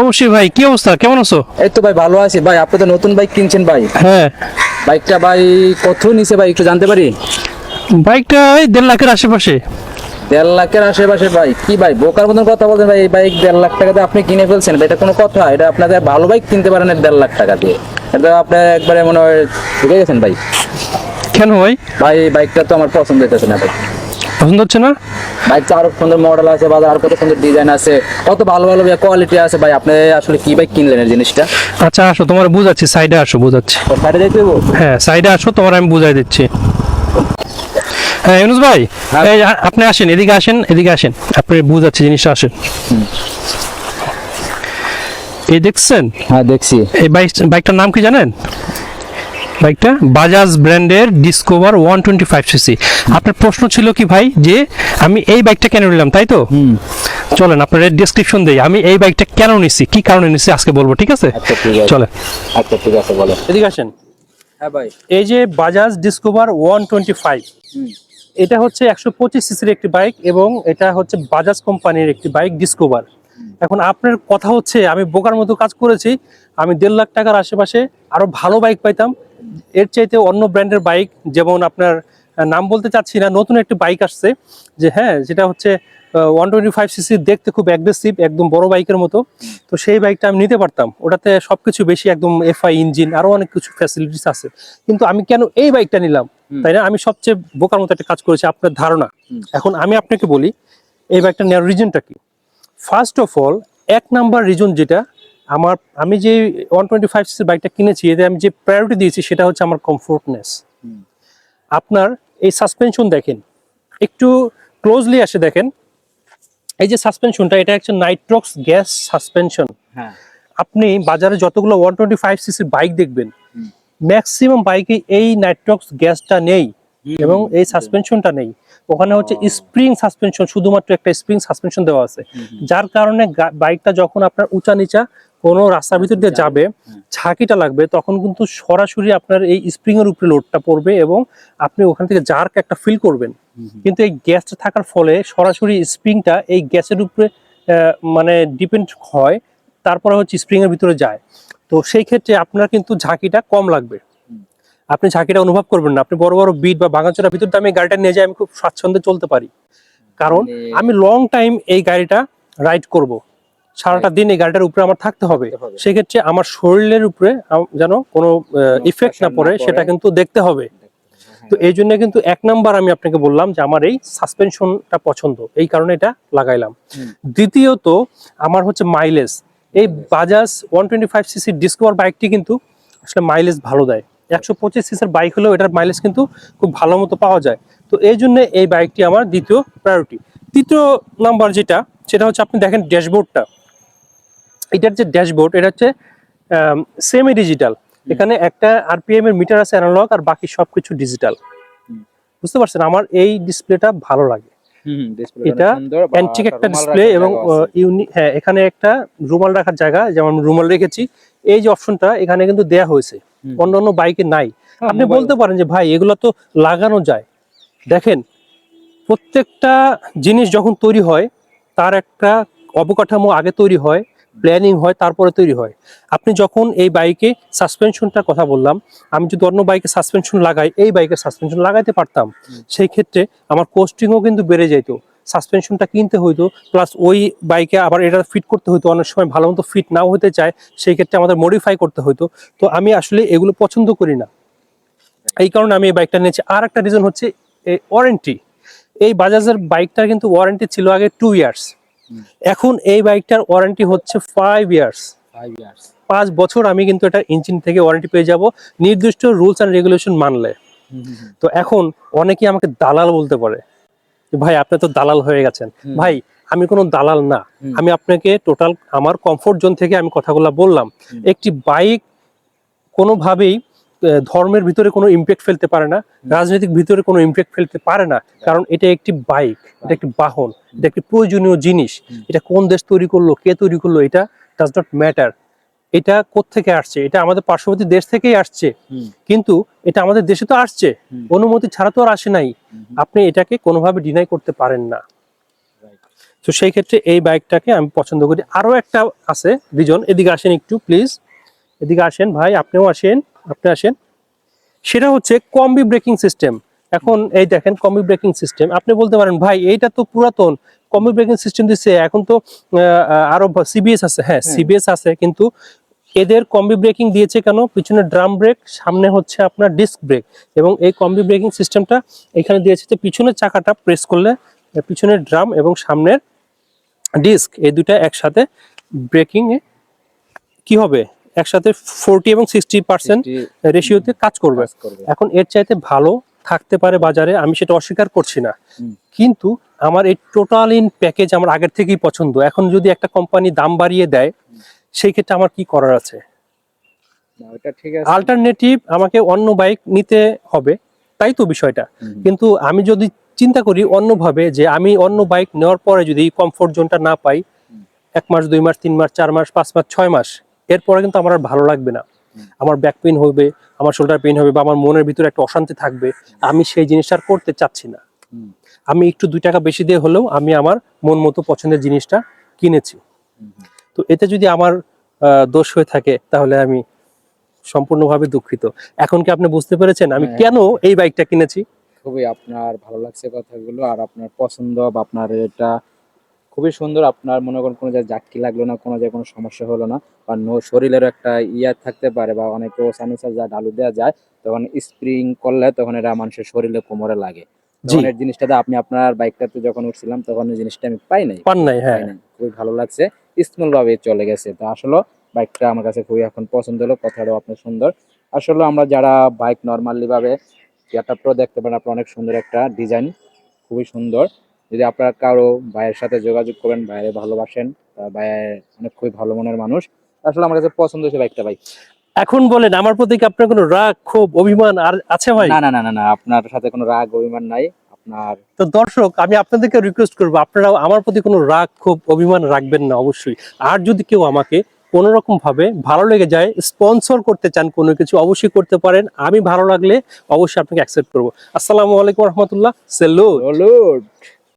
অবশ্যই ভাই কি? অবস্থা? কেমন আছো? এই তো ভাই ভালো আছি। ভাই আপনি তো নতুন বাইক কিনছেন ভাই। হ্যাঁ। বাইকটা ভাই কত নিছে ভাই একটু জানতে পারি? বাইকটা এই দেড় লাখের আশেপাশে। দেড় লাখের আশেপাশে ভাই কি ভাই বোকার মতন কথা বলছেন ভাই এই বাইক দেড় লাখ টাকাতে আপনি কিনে ফেলছেন? ভাই এটা কোনো কথা এটা আপনাদের ভালো বাইক কিনতে পারেন দেড় লাখ টাকা দিয়ে। এটা আপনার একবারে মনে হয় ঢুকে গেছেন ভাই। কেন ভাই? ভাই বাইকটা তো আমার পছন্দ হইতেছে না ভাই। পছন্দ হচ্ছে না? বাইকটা আরও সুন্দর মডেল আছে বা আরও কত সুন্দর ডিজাইন আছে কত ভালো ভালো কোয়ালিটি আছে ভাই। আপনি আসলে কি বাইক কিনলেন এই জিনিসটা? আচ্ছা আসো তোমার বুঝাচ্ছি সাইডে আসো বুঝাচ্ছি। সাইডে দেখতে হ্যাঁ সাইডে আসো তোমার আমি বুঝাই দিচ্ছি। হ্যাঁ ইউনুস ভাই হ্যাঁ। এই আপনি আসেন এদিকে আসেন এদিকে আসেন। আপনি বুঝাচ্ছি জিনিসটা আসেন। এই দেখছেন? হ্যাঁ দেখছি। এই বাইক বাইকটার নাম কি জানেন? বাইকটা বাজাজ ব্র্যান্ডের Discover one twenty five CC আপনার প্রশ্ন ছিল কি ভাই যে আমি এই বাইকটা কেন নিলাম তাই তো? চলেন আপনার ডেসক্রিপশন দেই। আমি এই বাইকটা কেন নিছি কি কারণে নিছি আজকে বলব ঠিক আছে? আচ্ছা ঠিক আছে। চলেন। আচ্ছা ঠিক আছে বলো এদিকে আসেন। হ্যাঁ ভাই। এই যে Bajaj Discover one twenty five এটা হচ্ছে একশো পঁচিশ সিসির একটি বাইক এবং এটা হচ্ছে বাজাজ কোম্পানির একটি বাইক ডিসকভার এখন আপনার কথা হচ্ছে আমি বোকার মতো কাজ করেছি আমি দেড় লাখ টাকার আশেপাশে আরও ভালো বাইক পাইতাম এর চাইতে অন্য ব্র্যান্ডের বাইক যেমন আপনার নাম বলতে চাচ্ছি না নতুন একটি বাইক আসছে যে হ্যাঁ যেটা হচ্ছে ওয়ান টোয়েন্টি ফাইভ সিসি দেখতে খুব অ্যাগ্রেসিভ একদম বড় বাইকের মতো। তো সেই বাইকটা আমি নিতে পারতাম। ওটাতে সবকিছু বেশি একদম এফআই ইঞ্জিন আরও অনেক কিছু ফ্যাসিলিটিস আছে। কিন্তু আমি কেন এই বাইকটা নিলাম? তাই না? আমি সবচেয়ে বোকার মতো একটা কাজ করেছি আপনার ধারণা। এখন আমি আপনাকে বলি এই বাইকটা নেওয়ার রিজনটা কি? ফার্স্ট অফ অল এক নাম্বার রিজন যেটা আমার আমি যে ওয়ান টোয়েন্টি ফাইভ সিসির বাইকটা কিনেছি এতে আমি যে প্রায়োরিটি দিয়েছি সেটা হচ্ছে আমার কমফোর্টনেস আপনার এই সাসপেনশন দেখেন একটু ক্লোজলি আসে দেখেন এই যে সাসপেনশনটা এটা হচ্ছে নাইট্রক্স গ্যাস সাসপেনশন হ্যাঁ। আপনি বাজারে যতগুলো ওয়ান টোয়েন্টি ফাইভ সিসির বাইক দেখবেন ম্যাক্সিমাম বাইকে এই নাইট্রক্স গ্যাসটা নেই এবং এই সাসপেনশনটা নেই। ওখানে হচ্ছে স্প্রিং সাসপেনশন শুধুমাত্র একটা স্প্রিং সাসপেনশন দেওয়া আছে। যার কারণে বাইকটা যখন আপনার উঁচা নিচা কোনো রাস্তার ভিতর দিয়ে যাবে ঝাঁকিটা লাগবে তখন কিন্তু সরাসরি আপনার এই স্প্রিং এর উপরে লোডটা পড়বে এবং আপনি ওখান থেকে জার্ক একটা ফিল করবেন। কিন্তু এই গ্যাসটা থাকার ফলে সরাসরি স্প্রিংটা এই গ্যাসের উপরে মানে ডিপেন্ড হয় তারপরে হচ্ছে স্প্রিং এর ভিতরে যায়। তো সেই ক্ষেত্রে আপনার কিন্তু ঝাঁকিটা কম লাগবে। আপনি ঝাঁকিটা অনুভব করবেন না। আপনি বড় বড় বিট বা ভাঙাচোরা ভিতর দিয়ে আমি গাড়িটা নিয়ে যাই আমি খুব স্বাচ্ছন্দ্যে চলতে পারি। কারণ মানে- আমি লং টাইম এই গাড়িটা রাইড করব। সারাটা দিন এই গাড়িটার উপরে আমার থাকতে হবে। সেক্ষেত্রে আমার শরীরের উপরে যেন কোনো ইফেক্ট না পড়ে সেটা কিন্তু দেখতে হবে। তো এই জন্য কিন্তু এক নাম্বার আমি আপনাকে বললাম যে আমার এই সাসপেনশনটা পছন্দ। এই কারণে এটা লাগাইলাম। দ্বিতীয়ত আমার হচ্ছে মাইলেজ এই Bajaj one twenty five CC Discover বাইকটি কিন্তু আসলে মাইলেজ ভালো দেয়। একশো পঁচিশ সিসির বাইক হলেও এটার মাইলেজ কিন্তু খুব ভালো মতো পাওয়া যায়। তো এই জন্য এই বাইকটি আমার দ্বিতীয় প্রায়োরিটি তৃতীয় নাম্বার যেটা সেটা হচ্ছে আপনি দেখেন ড্যাশবোর্ডটা এটার যে ড্যাশবোর্ড এটা হচ্ছে সেমি ডিজিটাল এখানে একটা আরপিএম এর মিটার আছে অ্যানালগ আর বাকি সবকিছু ডিজিটাল বুঝতে পারছেন? আমার এই ডিসপ্লেটা ভালো লাগে। এটা অ্যান্টিক একটা ডিসপ্লে এবং ইউনি হ্যাঁ এখানে একটা রুমাল রাখার জায়গা যেমন রুমাল রেখেছি। এই যে অপশনটা এখানে কিন্তু দেয়া হয়েছে। অন্য অন্য বাইকে নাই। হ্যাঁ, আপনি বলতে পারেন যে ভাই এগুলো তো লাগানো যায়। দেখেন প্রত্যেকটা জিনিস যখন তৈরি হয় তার একটা অবকাঠামো আগে তৈরি হয় প্ল্যানিং হয় তারপরে তৈরি হয়। আপনি যখন এই বাইকে সাসপেনশনটার কথা বললাম আমি যদি অন্য বাইকে সাসপেনশন লাগাই এই বাইকের সাসপেনশন লাগাইতে পারতাম। সেই ক্ষেত্রে আমার কোস্টিংও কিন্তু বেড়ে যেত সাসপেনশনটা কিনতে হইতো প্লাস ওই বাইকে আবার এটা ফিট করতে হতো অনেক সময় ভালো মতো ফিট নাও হতে চায় সেই ক্ষেত্রে আমাদের মডিফাই করতে হতো তো আমি আসলে এগুলো পছন্দ করি না। এই কারণে আমি এই বাইকটা নিয়েছি। আর একটা রিজন হচ্ছে এই ওয়ারেন্টি এই বাজাজের বাইকটার কিন্তু ওয়ারেন্টি ছিল আগে টু ইয়ার্স। এখন এই বাইকটার ওয়ারেন্টি হচ্ছে ফাইভ ইয়ার্স পাঁচ বছর আমি কিন্তু এটা ইঞ্জিন থেকে ওয়ারেন্টি পেয়ে যাব। নির্দিষ্ট রুলস অ্যান্ড রেগুলেশন মানলে। তো এখন অনেকেই আমাকে দালাল বলতে পারে। ভাই আপনি তো দালাল হয়ে গেছেন। ভাই আমি কোনো দালাল না। আমি আপনাকে টোটাল আমার কমফোর্ট জোন থেকে আমি কথাগুলো বললাম। একটি বাইক কোনোভাবেই ধর্মের ভিতরে কোনো ইমপ্যাক্ট ফেলতে পারে না রাজনৈতিক ভিতরে কোনো ইমপ্যাক্ট ফেলতে পারে না কারণ এটা একটি বাইক এটা একটি বাহন এটা একটি প্রয়োজনীয় জিনিস। এটা কোন দেশ তৈরি করল কে তৈরি করল এটা ডাজ নট ম্যাটার এটা কোত্থেকে আসছে? এটা আমাদের পার্শ্ববর্তী দেশ থেকেই আসছে। কিন্তু এটা আমাদের দেশে তো আসছে। অনুমতি ছাড়া তো আর আসে নাই। আপনি এটাকে কোনোভাবে ডিনাই করতে পারেন না। তো সেই ক্ষেত্রে এই বাইকটাকে আমি পছন্দ করি। আরও একটা আছে রিজন এদিকে আসেন একটু প্লিজ এদিকে আসেন ভাই আপনিও আসেন। আপনি আসেন। সেটা হচ্ছে কম্বি ব্রেকিং সিস্টেম এখন এই দেখেন কম্বি ব্রেকিং সিস্টেম আপনি বলতে পারেন ভাই এইটা তো পুরাতন। কম্বি ব্রেকিং সিস্টেম দিচ্ছে এখন তো আরও সিবিএস আছে। হ্যাঁ। সিবিএস আছে কিন্তু এদের কম্বি ব্রেকিং দিয়েছে কেন? পিছনে ড্রাম ব্রেক সামনে হচ্ছে আপনার ডিস্ক ব্রেক এবং এই কম্বি ব্রেকিং সিস্টেমটা এখানে দিয়েছে যে পিছনের চাকাটা প্রেস করলে পিছনের ড্রাম এবং সামনের ডিস্ক এই দুটা একসাথে ব্রেকিং এ কি হবে? একসাথে ফোরটি এবং সিক্সটি পার্সেন্ট রেশিওতে কাজ করবে। এখন এর চাইতে ভালো থাকতে পারে বাজারে আমি সেটা অস্বীকার করছি না। কিন্তু আমার এই টোটাল ইন প্যাকেজ আমার আগের থেকেই পছন্দ। এখন যদি একটা কোম্পানি দাম বাড়িয়ে দেয় সেই ক্ষেত্রে আমার কি করার আছে? আলটারনেটিভ আমাকে অন্য বাইক নিতে হবে তাই তো বিষয়টা। কিন্তু আমি যদি চিন্তা করি অন্যভাবে যে আমি অন্য বাইক নেওয়ার পরে যদি কমফোর্ট জোনটা না পাই এক মাস দুই মাস তিন মাস চার মাস পাঁচ মাস ছয় মাস এরপরে কিন্তু আমার আর ভালো লাগবে না। আমার ব্যাক পেইন হবে আমার শোল্ডার পেইন হবে বা আমার মনের ভিতরে একটা অশান্তি থাকবে আমি সেই জিনিসটা আর করতে চাচ্ছি না। আমি একটু দুই টাকা বেশি দিয়ে হলেও আমি আমার মন মতো পছন্দের জিনিসটা কিনেছি। তো এতে যদি আমার দোষ হয়ে থাকে তাহলে আমি সম্পূর্ণভাবে দুঃখিত। এখন কি আপনি বুঝতে পেরেছেন আমি হ্যাঁ। কেন এই বাইকটা কিনেছি? খুবই আপনার ভালো লাগছে কথাগুলো আর আপনার পছন্দ বা আপনার এটা খুবই সুন্দর আপনার মনে করেন কোনো জায়গায় জাটকি লাগল না কোনো জায়গায় কোনো সমস্যা হলো না বা নো শরীরের একটা ইয়া থাকতে পারে বা অনেকে সানিসার যা ডালু দেওয়া যায় তখন স্প্রিং করলে তখন এটা মানুষের শরীরে কোমরে লাগে। জি। তখন এই জিনিসটাতে আপনি আপনার বাইকটাতে যখন উঠছিলাম তখন জিনিসটা আমি পাই নাই। পান নাই হ্যাঁ। খুবই ভালো লাগছে। স্মুল ভাবে চলে গেছে। তো আসলে বাইকটা আমার কাছে খুবই এখন পছন্দ হলো কথাটাও আপনার সুন্দর। আসলে আমরা যারা বাইক নর্মালি ভাবে একটা প্রো দেখতে পারেন আপনার অনেক সুন্দর একটা ডিজাইন খুবই সুন্দর। যদি আপনারা কারও ভাইয়ের সাথে যোগাযোগ করেন ভাইয়ের ভালোবাসেন ভাইয়ের অনেক খুবই ভালো মনের মানুষ আসলে আমার কাছে পছন্দ হয়েছে বাইকটা ভাই। এখন বলেন আমার প্রতি কি আপনার কোনো রাগ খুব অভিমান আর আছে ভাই? না না না না না আপনার সাথে কোনো রাগ অভিমান নাই। আপনার তো দর্শক আমি আপনাদেরকে রিকোয়েস্ট করব আপনারাও আমার প্রতি কোনো রাগ ক্ষোভ অভিমান রাখবেন না অবশ্যই। আর যদি কেউ আমাকে কোনো রকম ভাবে ভালো লেগে যায় স্পন্সর করতে চান কোনো কিছু অবশ্যই করতে পারেন। আমি ভালো লাগলে অবশ্যই আপনাকে অ্যাকসেপ্ট করব। আসসালামু আলাইকুম রহমতুল্লাহ। সেলুট হলুদ